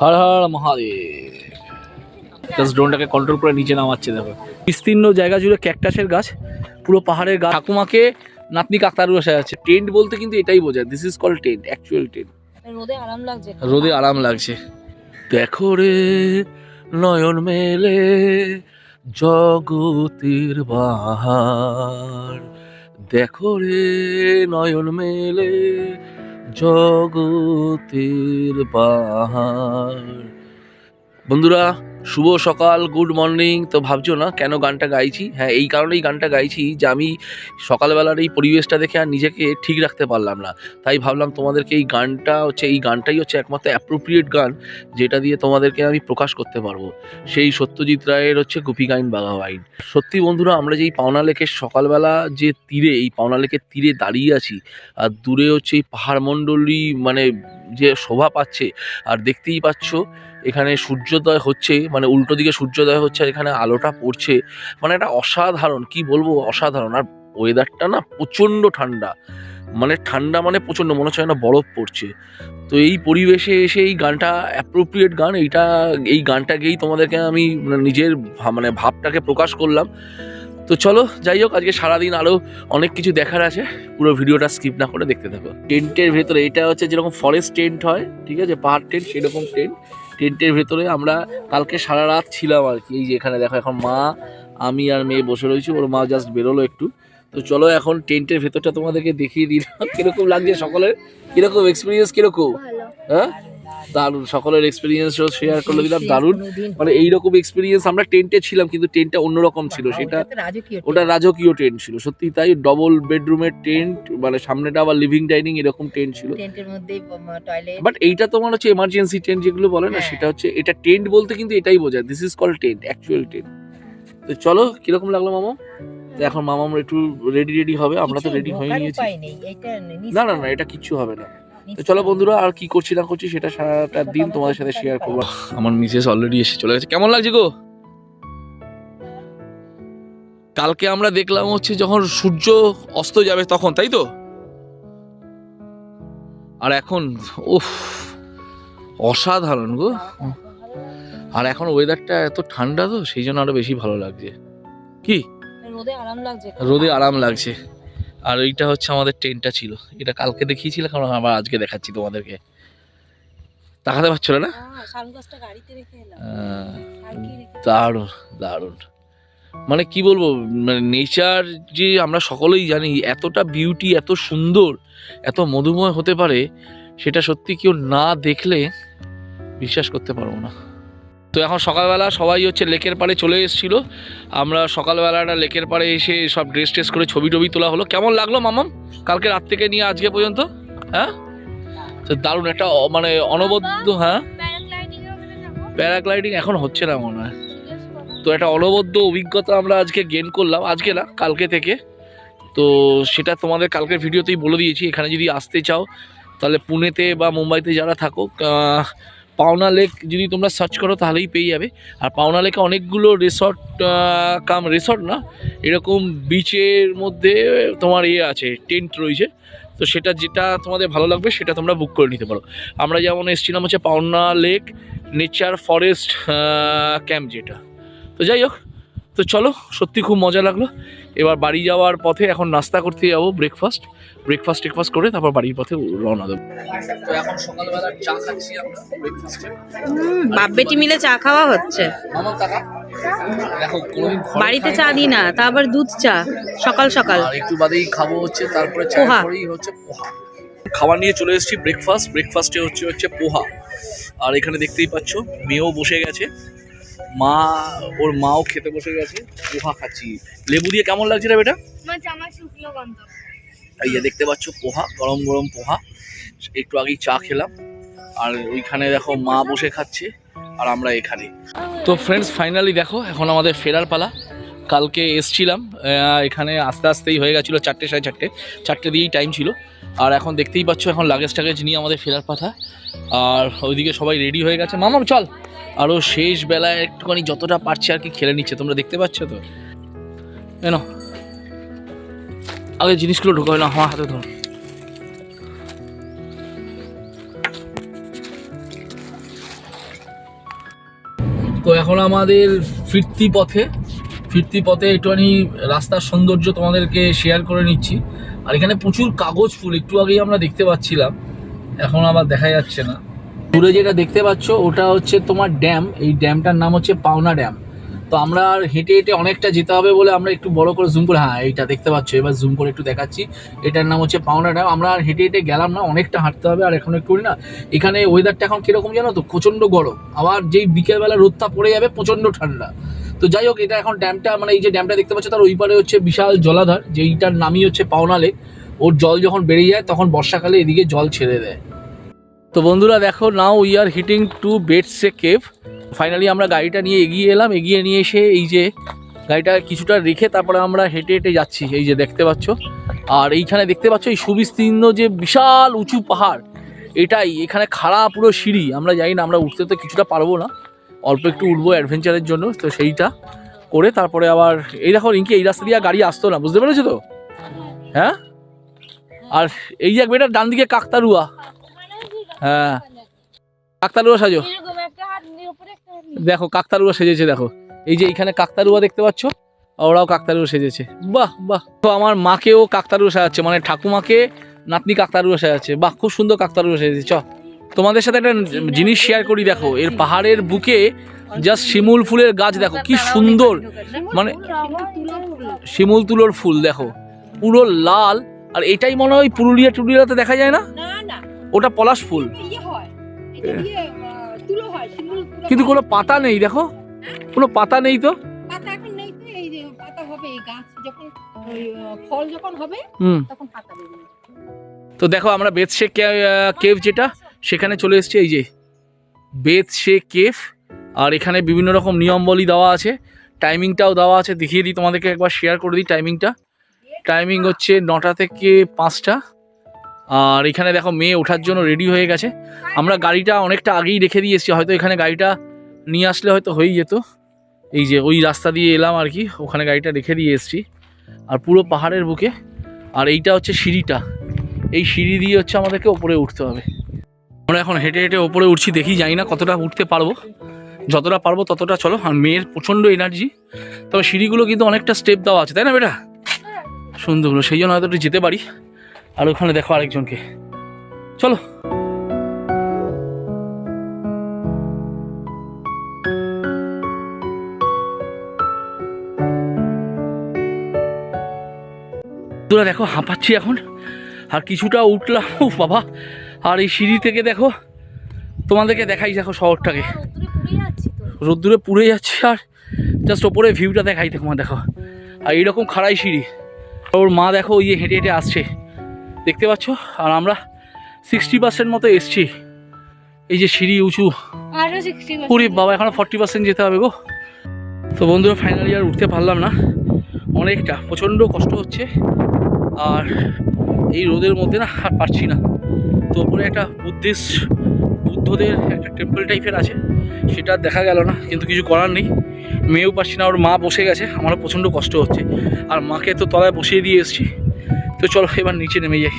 হর Har Mahadev. Just ড্রোনটাকে control করে নিচে নামাচ্ছে দেখো। বিস্তীর্ণ জায়গা জুড়ে ক্যাকটাসের গাছ পুরো পাহাড়ের গাছ। ঠাকুমাকে নাতনি কাকতারু বসে আছে। টেন্ট বলতে কিন্তু এটাই বোঝায়। This is call tent actual tent রোদে আরাম লাগছে। রোদে আরাম লাগছে। দেখো রে নয়ন মেলে জগতের বাহার। দেখো রে নয়ন মেলে জগতের বাহার বন্ধুরা, শুভ সকাল, গুড মর্নিং। তো ভাবছ না কেন গানটা গাইছি? হ্যাঁ এই কারণেই গানটা গাইছি যে আমি সকালবেলার এই পরিবেশটা দেখে আর নিজেকে ঠিক রাখতে পারলাম না। তাই ভাবলাম তোমাদেরকে এই গানটা হচ্ছে, এই গানটাই হচ্ছে একমাত্র অ্যাপ্রোপ্রিয়েট গান যেটা দিয়ে তোমাদেরকে আমি প্রকাশ করতে পারব। সেই সত্যজিৎ রায়ের হচ্ছে গুপি গাইন বাঘা বাইন সত্যি বন্ধুরা, আমরা যে এই পাওনা লেকের সকালবেলা যে তীরে, এই পাওনা লেকের তীরে দাঁড়িয়ে আছি, আর দূরে হচ্ছে এই পাহাড়মণ্ডলী মানে যে শোভা পাচ্ছে, আর দেখতেই পাচ্ছ এখানে সূর্যোদয় হচ্ছে মানে উল্টো দিকে সূর্যোদয় হচ্ছে আর এখানে আলোটা পড়ছে। মানে এটা অসাধারণ, কি বলব, অসাধারণ। আর ওয়েদারটা না প্রচণ্ড ঠান্ডা। মানে ঠান্ডা মানে প্রচণ্ড, মনে হচ্ছে না বরফ পড়ছে। তো এই পরিবেশে এসে এই গানটা অ্যাপ্রোপ্রিয়েট গান, এইটা, এই গানটা গেয়েই তোমাদেরকে আমি মানে নিজের মানে ভাবটাকে প্রকাশ করলাম। তো চলো, যাই হোক, আজকে সারাদিন আরও অনেক কিছু দেখার আছে। পুরো ভিডিওটা স্কিপ না করে দেখতে থাকো। টেন্টের ভেতরে, এটা হচ্ছে যেরকম ফরেস্ট টেন্ট হয়, ঠিক আছে? পাহাড় টেন্ট সেরকম টেন্ট টেন্টের ভেতরে আমরা কালকে সারা রাত ছিলাম আর কি। এই যে এখানে দেখো এখন মা আমি আর মেয়ে বসে রয়েছি ওর মা জাস্ট বেরোলো একটু। তো চলো এখন টেন্টের ভেতরটা তোমাদেরকে দেখিয়ে দিলাম। কীরকম লাগছে সকলের? কীরকম এক্সপিরিয়েন্স কীরকম? হ্যাঁ? দারুণ। সকলের এক্সপিরিয়েন্স শেয়ার করে দিলাম দারুণ। মানে এইরকম এক্সপিরিয়েন্স আমরা টেন্টে ছিলাম কিন্তু টেন্টটা অন্যরকম ছিল। সেটা ওটা রাজকীয় টেন্ট ছিল। সত্যি তাই ডবল বেডরুমের টেন্ট মানে সামনেটা আবার লিভিং ডাইনিং এরকম টেন্ট ছিল। টেন্টের মধ্যে টয়লেট বাট এইটা তোমার হচ্ছে এমার্জেন্সি টেন্ট যেগুলো বলে না হ্যাঁ। সেটা হচ্ছে এটা টেন্ট বলতে কিন্তু এটাই বোঝায়। This is call tent actual tent তো চলো কীরকম লাগল মামা? তো এখন মামা আমরা একটু রেডি রেডি হবে। আমরা তো রেডি হয়ে নিয়েছি। না না না এটা কিচ্ছু হবে না। তো চলো বন্ধুরা আর কি করছি না করছি সেটা সারাটা দিন তোমাদের সাথে শেয়ার করব আমার মিসেস অলরেডি এসে চলে গেছে। কেমন লাগছে গো? কালকে আমরা দেখলাম হচ্ছে যখন সূর্য অস্ত যাবে তখন তাই তো? আর এখন উফ অসাধারণ গো। আর এখন ওয়েদারটা এত ঠান্ডা তো সেই জন্য আরও বেশি ভালো লাগছে। কি? রোদে আরাম লাগছে। রোদে আরাম লাগছে। আর এইটা হচ্ছে আমাদের ট্রেনটা ছিল। এটা কালকে দেখিয়েছিল কারণ আবার আজকে দেখাচ্ছি তোমাদেরকে। তাকাতে পারছ না? রেখে দারুণ দারুণ। মানে কি বলব মানে নেচার যে আমরা সকলেই জানি এতটা বিউটি এত সুন্দর এত মধুময় হতে পারে সেটা সত্যি কেউ না দেখলে বিশ্বাস করতে পারব না। তো এখন সকালবেলা সবাই হচ্ছে লেকের পাড়ে চলে এসেছিল। আমরা সকালবেলাটা লেকের পাড়ে এসে সব ড্রেস ট্রেস করে ছবি টবি তোলা হলো। কেমন লাগল মামাম কালকে রাত থেকে নিয়ে আজকে পর্যন্ত? হ্যাঁ? তো দারুণ একটা মানে অনবদ্য হ্যাঁ? প্যারাগ্লাইডিং এখন হচ্ছে না মনে হয়। তো একটা অনবদ্য অভিজ্ঞতা আমরা আজকে গেন করলাম। আজকে না, কালকে থেকে। তো সেটা তোমাদের কালকের ভিডিওতেই বলে দিয়েছি। এখানে যদি আসতে চাও, তাহলে পুনেতে বা মুম্বাইতে যারা থাকো পাওনা লেক যদি তোমরা সার্চ করো তাহলেই পেয়ে যাবে। আর পাওনা লেকে অনেকগুলো রিসর্ট কাম রিসর্ট না, এরকম বিচের মধ্যে তোমার ইয়ে আছে টেন্ট রয়েছে। তো সেটা যেটা তোমাদের ভালো লাগবে সেটা তোমরা বুক করে নিতে পারো। আমরা যেমন এসেছিলাম হচ্ছে পাওনা লেক নেচার ফরেস্ট ক্যাম্প যেটা। তো যাই হোক তো চলো সত্যি খুব মজা লাগল। এবার বাড়ি যাওয়ার পথে এখন নাস্তা করতে যাব ব্রেকফাস্ট ব্রেকফাস্ট টেকফাস্ট করে তারপর বাড়ির পথে রওনা দেবো। তো এখন সকালবেলা চা খাচ্ছি আমরা ব্রেকফাস্টে বাপ বেটি মিলে চা খাওয়া হচ্ছে। বাড়িতে চা। দিই না তা আবার দুধ চা সকাল সকাল। একটু বাদেই খাব হচ্ছে তারপরে চা পোহা। করেই হচ্ছে পোহা। খাবার নিয়ে চলে এসেছি ব্রেকফাস্ট ব্রেকফাস্টে হচ্ছে হচ্ছে পোহা। আর এখানে দেখতেই পাচ্ছ মেয়েও বসে গেছে। মা ওর মাও খেতে বসে গেছে পোহা খাচ্ছি। লেবু দিয়ে কেমন লাগছে রে বেটা? এই যে দেখতে পাচ্ছ পোহা গরম গরম পোহা। একটু আগেই চা খেলাম আর ওইখানে দেখো মা বসে খাচ্ছে আর আমরা এখানে। তো ফ্রেন্ডস ফাইনালি দেখো এখন আমাদের ফেরার পালা। কালকে এসছিলাম এখানে আস্তে আস্তেই হয়ে গেছিল চারটে সাড়ে চারটে। চারটে দিয়েই টাইম ছিল। আর এখন দেখতেই পাচ্ছ এখন লাগেজ টাগেজ নিয়ে আমাদের ফেরার পাথা আর ওইদিকে সবাই রেডি হয়ে গেছে। মামাম চল। আরও শেষ বেলায় একটুখানি যতটা পারছে আর কি খেলে নিচ্ছে, তোমরা দেখতে পাচ্ছ তো? কেন আগে জিনিসগুলো ঢোকায় না আমার হাতে ধর। তো এখন আমাদের ফিরতি পথে ফিরতি পথে একটুখানি রাস্তার সৌন্দর্য তোমাদেরকে শেয়ার করে নিচ্ছি। আর এখানে প্রচুর কাগজ ফুল, একটু আগেই আমরা দেখতে পাচ্ছিলাম, এখন আবার দেখা যাচ্ছে না। দূরে যেটা দেখতে পাচ্ছ, ওটা হচ্ছে তোমার ড্যাম। এই ড্যামটার নাম হচ্ছে পাওনা ড্যাম। তো আমরা আর হেঁটে হেঁটে অনেকটা যেতে হবে বলে আমরা একটু বড় করে জুম করে হ্যাঁ এইটা দেখতে পাচ্ছ। এবার জুম করে একটু দেখাচ্ছি। এটার নাম হচ্ছে পাওনা ড্যাম। আমরা আর হেঁটে হেঁটে গেলাম না, অনেকটা হাঁটতে হবে, আর এখন একটু না, এখানে ওয়েদারটা এখন কীরকম জানো তো? প্রচণ্ড গরম। আবার যেই বিকেলবেলা রোদটা পড়ে যাবে, প্রচণ্ড ঠান্ডা। তো যাই হোক, এটা এখন ড্যামটা মানে এই যে ড্যামটা দেখতে পাচ্ছ, তার ওই পারে হচ্ছে বিশাল জলাধার, যেইটার নামই হচ্ছে পাওনা লেক ওর জল যখন বেড়ে যায়, তখন বর্ষাকালে এদিকে জল ছেড়ে দেয়। তো বন্ধুরা দেখো now we are hitting to Bedse cave finally আমরা গাড়িটা নিয়ে এগিয়ে এলাম, এগিয়ে নিয়ে এসে এই যে গাড়িটা কিছুটা রেখে তারপরে আমরা হেঁটে হেঁটে যাচ্ছি, এই যে দেখতে পাচ্ছ। আর এইখানে দেখতে পাচ্ছ, এই সুবিস্তীর্ণ যে বিশাল উঁচু পাহাড়, এটাই, এখানে খাড়া পুরো সিঁড়ি, আমরা জানি না, আমরা উঠতে তো কিছুটা পারব না। অল্প একটু উঠবো অ্যাডভেঞ্চারের জন্য, তো সেইটা করে তারপরে আবার, এই দেখো রিঙ্কি, এই রাস্তা দিয়ে গাড়ি আসতো না, বুঝতে পেরেছ তো? হ্যাঁ? আর এই যে একবার ডান দিকে কাকতারুয়া হ্যাঁ। কাকতারুয়া সাজো। দেখো কাকতারুয়া সেজেছে, দেখো। এই যে এইখানে কাকতারুয়া দেখতে পাচ্ছ, ওরাও কাকতারুয়া সেজেছে। বাহ বাহ। তো আমার মাকেও কাকতারুয়া সাজাচ্ছে মানে ঠাকুমাকে নাতনি কাকতারুয়া সাজাচ্ছে। বাহ, খুব সুন্দর কাকতারুয়া সেজেছে। চ তোমাদের সাথে একটা জিনিস শেয়ার করি, দেখো। এর পাহাড়ের বুকে জাস্ট শিমুল ফুলের গাছ, দেখো, কি সুন্দর। মানে শিমুল তুলোর ফুল, দেখো। পুরো লাল, আর এটাই মনে হয় পুরুলিয়া টুরুলিয়াতে দেখা যায় না। ওটা পলাশ ফুল। ইয়ে হয়। হয় কিন্তু কোনো পাতা নেই দেখো। কোনো পাতা নেই তো? তো দেখো আমরা বেদশে কেভ যেটা সেখানে চলে এসেছি এই যে। বেদশে কেভ আর এখানে বিভিন্ন রকম নিয়মবলী দেওয়া আছে। টাইমিংটাও দেওয়া আছে দেখিয়ে দিই তোমাদেরকে একবার শেয়ার করে দিই টাইমিংটা। টাইমিং হচ্ছে নটা থেকে পাঁচটা। আর এখানে দেখো মেয়ে ওঠার জন্য রেডি হয়ে গেছে। আমরা গাড়িটা অনেকটা আগেই রেখে দিয়ে এসেছি হয়তো এখানে গাড়িটা নিয়ে আসলে হয়তো হয়েই যেত। এই যে ওই রাস্তা দিয়ে এলাম আর কি ওখানে গাড়িটা রেখে দিয়ে এসেছি। আর পুরো পাহাড়ের বুকে আর এইটা হচ্ছে সিঁড়িটা। এই সিঁড়ি দিয়ে হচ্ছে আমাদেরকে ওপরে উঠতে হবে। আমরা এখন হেঁটে হেঁটে ওপরে উঠছি দেখি জানি না কতটা উঠতে পারব। যতটা পারব ততটা চলো আর মেয়ের প্রচণ্ড এনার্জি তবে সিঁড়িগুলো কিন্তু অনেকটা স্টেপ দেওয়া আছে তাই না বেটা? সুন্দর হলো সেই জন্য হয়তো একটু যেতে পারি। আর ওখানে দেখো আরেকজনকে। চলো। তোরা দেখো হাঁপাচ্ছি এখন। আর কিছুটা উঠলাম ও বাবা। আর এই সিঁড়ি থেকে দেখো তোমাদেরকে দেখাই দেখো শহরটাকে। রোদ্দুরে পুড়ে যাচ্ছে আর জাস্ট ওপরে ভিউটা দেখাই দেখো মা দেখো। আর এইরকম খাড়াই সিঁড়ি। ওর মা দেখো ওই হেঁটে হেঁটে আসছে। দেখতে পাচ্ছ? আর আমরা সিক্সটি পার্সেন্ট মতো এসছি। এই যে সিঁড়ি উঁচু। পুরি বাবা এখনও ফর্টি পার্সেন্ট যেতে হবে গো। তো বন্ধুরা ফাইনালি আর উঠতে পারলাম না। অনেকটা প্রচণ্ড কষ্ট হচ্ছে। আর এই রোদের মধ্যে না আর পারছি না। তো ওপরে একটা বুদ্ধিস্ট বুদ্ধদের একটা টেম্পল টাইপের আছে। সেটা দেখা গেল না কিন্তু কিছু করার নেই। মেয়েও পারছি না ওর মা বসে গেছে। আমারও প্রচণ্ড কষ্ট হচ্ছে। আর মাকে তো তলায় বসিয়ে দিয়ে এসেছি। তো চলো এবার নিচে নেমে যাই।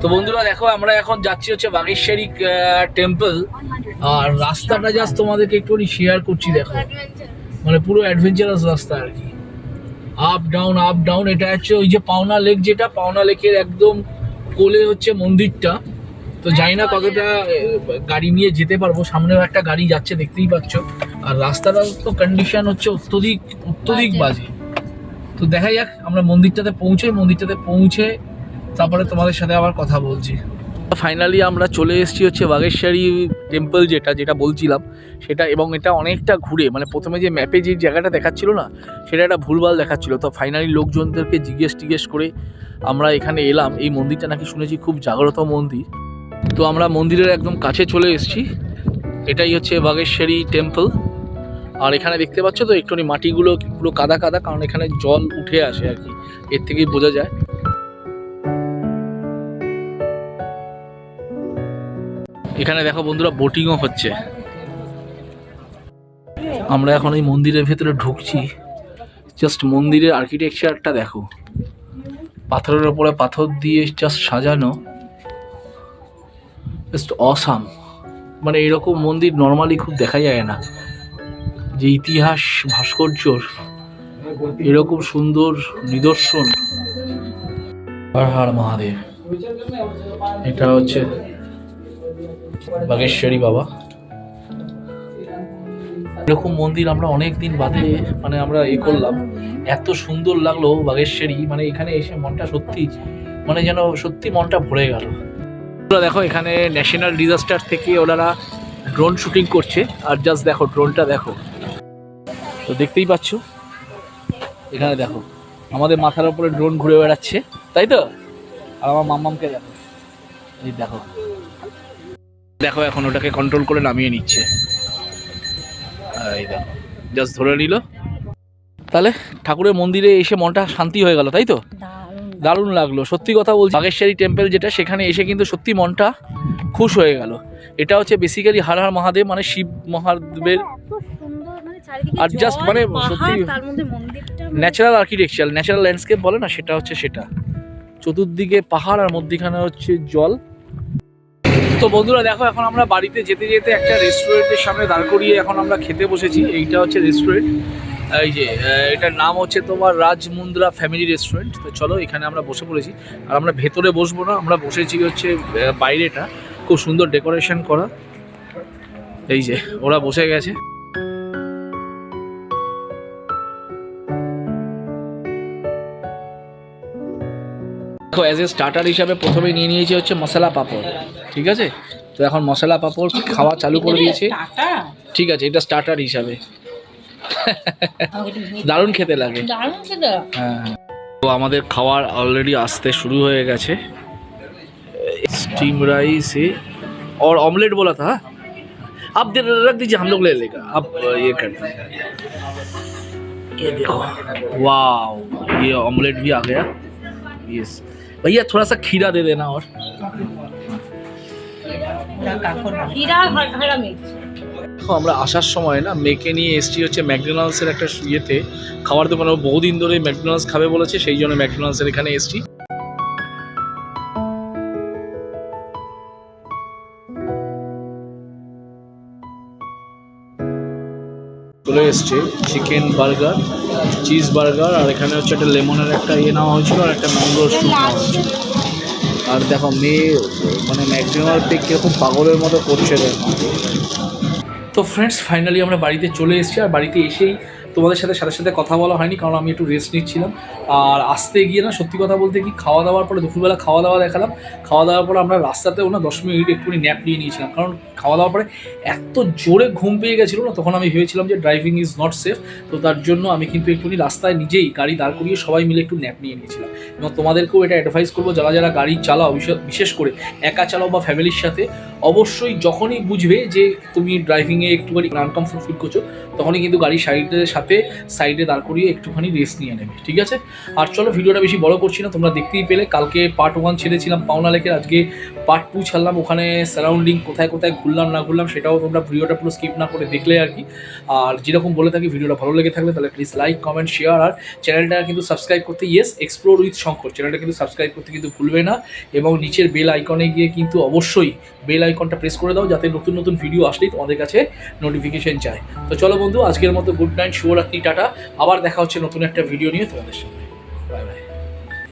তো বন্ধুরা দেখো, আমরা এখন যাচ্ছি হচ্ছে বাগেশ্বরী টেম্পল আর রাস্তাটা জাস্ট তোমাদেরকে একটুখানি শেয়ার করছি, দেখো। মানে পুরো অ্যাডভেঞ্চারাস রাস্তা আর কি। আপ ডাউন আপ ডাউন এটা হচ্ছে ওই যে পাওনা লেক যেটা, পাওনা লেকের একদম কোলে হচ্ছে মন্দিরটা। তো জানি না কতটা গাড়ি নিয়ে যেতে পারব। সামনেও একটা গাড়ি যাচ্ছে, দেখতেই পাচ্ছ। আর রাস্তাটার তো কন্ডিশন হচ্ছে অত্যধিক অত্যধিক বাজে। তো দেখা যাক, আমরা মন্দিরটাতে পৌঁছে মন্দিরটাতে পৌঁছে তারপরে তোমাদের সাথে আবার কথা বলছি। ফাইনালি আমরা চলে এসেছি হচ্ছে বাগেশ্বরী টেম্পল যেটা যেটা বলছিলাম, সেটা এবং এটা অনেকটা ঘুরে মানে প্রথমে যে ম্যাপে যে জায়গাটা দেখাচ্ছিল না, সেটা একটা ভুলভাল দেখাচ্ছিল। তো ফাইনালি লোকজনদেরকে জিজ্ঞেস টিজ্ঞেস করে আমরা এখানে এলাম। এই মন্দিরটা নাকি শুনেছি খুব জাগ্রত মন্দির। তো আমরা মন্দিরের একদম কাছে চলে এসেছি। এটাই হচ্ছে বাগেশ্বরী টেম্পল আর এখানে দেখতে পাচ্ছ তো একটুখানি মাটিগুলো পুরো কাদা কাদা, কারণ এখানে জল উঠে আসে আর কি। এর থেকেই বোঝা যায়। এখানে দেখো বন্ধুরা বোটিংও হচ্ছে। আমরা এখন এই মন্দিরের ভেতরে ঢুকছি। জাস্ট মন্দিরের আর্কিটেকচারটা দেখো। পাথরের ওপরে পাথর দিয়ে জাস্ট সাজানো। জাস্ট অসাম মানে এরকম মন্দির নর্মালি খুব দেখা যায় না। যে ইতিহাস ভাস্কর্যর এরকম সুন্দর নিদর্শন। হর মহাদেব। এটা হচ্ছে বাগেশ্বরী বাবা। এরকম মন্দির আমরা অনেক দিন বাদে মানে আমরা এ করলাম। এত সুন্দর লাগল বাগেশ্বরী মানে এখানে এসে মনটা সত্যি মানে যেন সত্যি মনটা ভরে গেল। তোমরা দেখো এখানে ন্যাশনাল ডিজাস্টার থেকে ওনারা ড্রোন শুটিং করছে। আর জাস্ট দেখো ড্রোনটা দেখো। তো দেখতেই পাচ্ছ? এখানে দেখো আমাদের মাথার উপরে ড্রোন ঘুরে বেড়াচ্ছে তাই তো? আর আমার মাম্মামকে দেখো। এই দেখো। দেখো এখন ওটাকে কন্ট্রোল করে নামিয়ে নিচ্ছে। এই দেখো জাস্ট ধরে নিল। তাহলে ঠাকুরের মন্দিরে এসে মনটা শান্তি হয়ে গেল তাই তো? দারুণ লাগল। সত্যি কথা বলছি। বাগেশ্বরী টেম্পল যেটা সেখানে এসে কিন্তু সত্যি মনটা খুশ হয়ে গেল। এটা হচ্ছে বেসিক্যালি হার হার মহাদেব মানে শিব মহাদেবের আর জাস্ট মানে সত্যি- ন্যাচারাল আর্কিটেকচার ন্যাচারাল ল্যান্ডস্কেপ বলে না সেটা হচ্ছে সেটা। চতুর্দিকে পাহাড় আর মধ্যিখানে হচ্ছে জল। তো বন্ধুরা দেখো এখন আমরা বাড়িতে যেতে যেতে একটা রেস্টুরেন্টের সামনে দাঁড় করিয়ে এখন আমরা খেতে বসেছি। এইটা হচ্ছে রেস্টুরেন্ট এই যে এটার নাম হচ্ছে তোমার রাজমুন্দ্রা ফ্যামিলি রেস্টুরেন্ট তো চলো এখানে আমরা বসে পড়েছি। আর আমরা ভেতরে বসবো না আমরা বসেছি হচ্ছে বাইরেটা। খুব সুন্দর ডেকোরেশন করা। এই যে ওরা বসে গেছে। দেখো অ্যাজ এ স্টার্টার হিসাবে প্রথমে নিয়ে নিয়েছি হচ্ছে মশলা পাঁপড় ঠিক আছে তো এখন মশলা পাঁপড় খাওয়া চালু করে দিয়েছে ঠিক আছে এটা স্টার্টার হিসাবে দারুণ খেতে লাগে দারুণ খেতে হ্যাঁ তো আমাদের খাওয়ার অলরেডি আসতে শুরু হয়ে গেছে स्टीम राइस है और ऑमलेट बोला था आप दे रख दीजिए हम लोग ले लेगा आप ये कर दीजिए ये देखो वाह ये ऑमलेट भी आ गया यस भैया थोड़ा सा खीरा दे देना और হীরা হারা মিক্স দেখো আমরা আসার সময় না মেয়েকে নিয়ে এসছি হচ্ছে ম্যাকডোনাল্ডসের একটা ইয়েতে খাবার দোকানে ও বহুদিন ধরে ম্যাকডোনাল্ডস খাবে বলেছে সেই জন্য ম্যাকডোনাল্ডসের এখানে এসছি চলে এসছে চিকেন বার্গার চিজ বার্গার আর এখানে হচ্ছে একটা লেমনের একটা ইয়ে নেওয়া হয়েছিল আর একটা ম্যাঙ্গো স্যুপ আর দেখো মেয়ে মানে ম্যাক্সিমাম পেক কীরকম পাগলের মতো করছে তো ফ্রেন্ডস ফাইনালি আমরা বাড়িতে চলে এসেছি, আর বাড়িতে এসেই তোমাদের সাথে সাথে সাথে কথা বলা হয়নি, কারণ আমি একটু রেস্ট নিচ্ছিলাম। আর আসতে গিয়ে না, সত্যি কথা বলতে কি খাওয়া দাওয়ার পরে দুপুরবেলা খাওয়া দাওয়া দেখালাম। খাওয়া দাওয়ার পরে আমরা রাস্তাতেও না দশ মিনিট একটুখানি ন্যাপ নিয়ে নিয়েছিলাম। কারণ খাওয়া দাওয়ার পরে এত জোরে ঘুম পেয়ে গেছিল না, তখন আমি ভেবেছিলাম যে ড্রাইভিং ইজ নট সেফ তো তার জন্য আমি কিন্তু একটুখানি রাস্তায় নিজেই গাড়ি দাঁড় করিয়ে সবাই মিলে একটু ন্যাপ নিয়ে নিয়েছিলাম। এবং তোমাদেরকেও এটা অ্যাডভাইস করব, যারা যারা গাড়ি চালাও, বিশেষ- বিশেষ করে একা চালাও বা ফ্যামিলির সাথে অবশ্যই যখনই বুঝবে যে তুমি ড্রাইভিংয়ে একটুখানি আনকমফোর্ট ফিল করছ, তখনই কিন্তু গাড়ি সাইডের সাথে সাইডে দাঁড় করিয়ে একটুখানি রেস্ট নিয়ে নেবে, ঠিক আছে? আর চলো, ভিডিওটা বেশি বড় করছি না, তোমরা দেখতেই পেলে, কালকে পার্ট ওয়ান ছেড়েছিলাম পাওনা লেকের, আজকে পার্ট টু ছাড়লাম, ওখানে সারাউন্ডিং কোথায় কোথায় ঘুরলাম, না ঘুরলাম, সেটাও তোমরা ভিডিওটা পুরো স্কিপ না করে দেখলে আর কি। আর যেরকম বলে থাকি, ভিডিওটা ভালো লেগে থাকলে তাহলে প্লিজ লাইক কমেন্ট শেয়ার আর চ্যানেলটা কিন্তু সাবস্ক্রাইব করতে ইয়েস এক্সপ্লোর উইথ শঙ্কর চ্যানেলটা কিন্তু সাবস্ক্রাইব করতে কিন্তু ভুলবে না, এবং নিচের বেল আইকনে গিয়ে কিন্তু অবশ্যই বেল আইকনটা প্রেস করে দাও, যাতে নতুন নতুন ভিডিও আসলেই তোমাদের কাছে নোটিফিকেশন যায় তো চলো বন্ধু, আজকের মতো গুড নাইট শুভরাত্রি, টাটা। আবার দেখা হচ্ছে নতুন একটা ভিডিও নিয়ে তোমাদের সাথে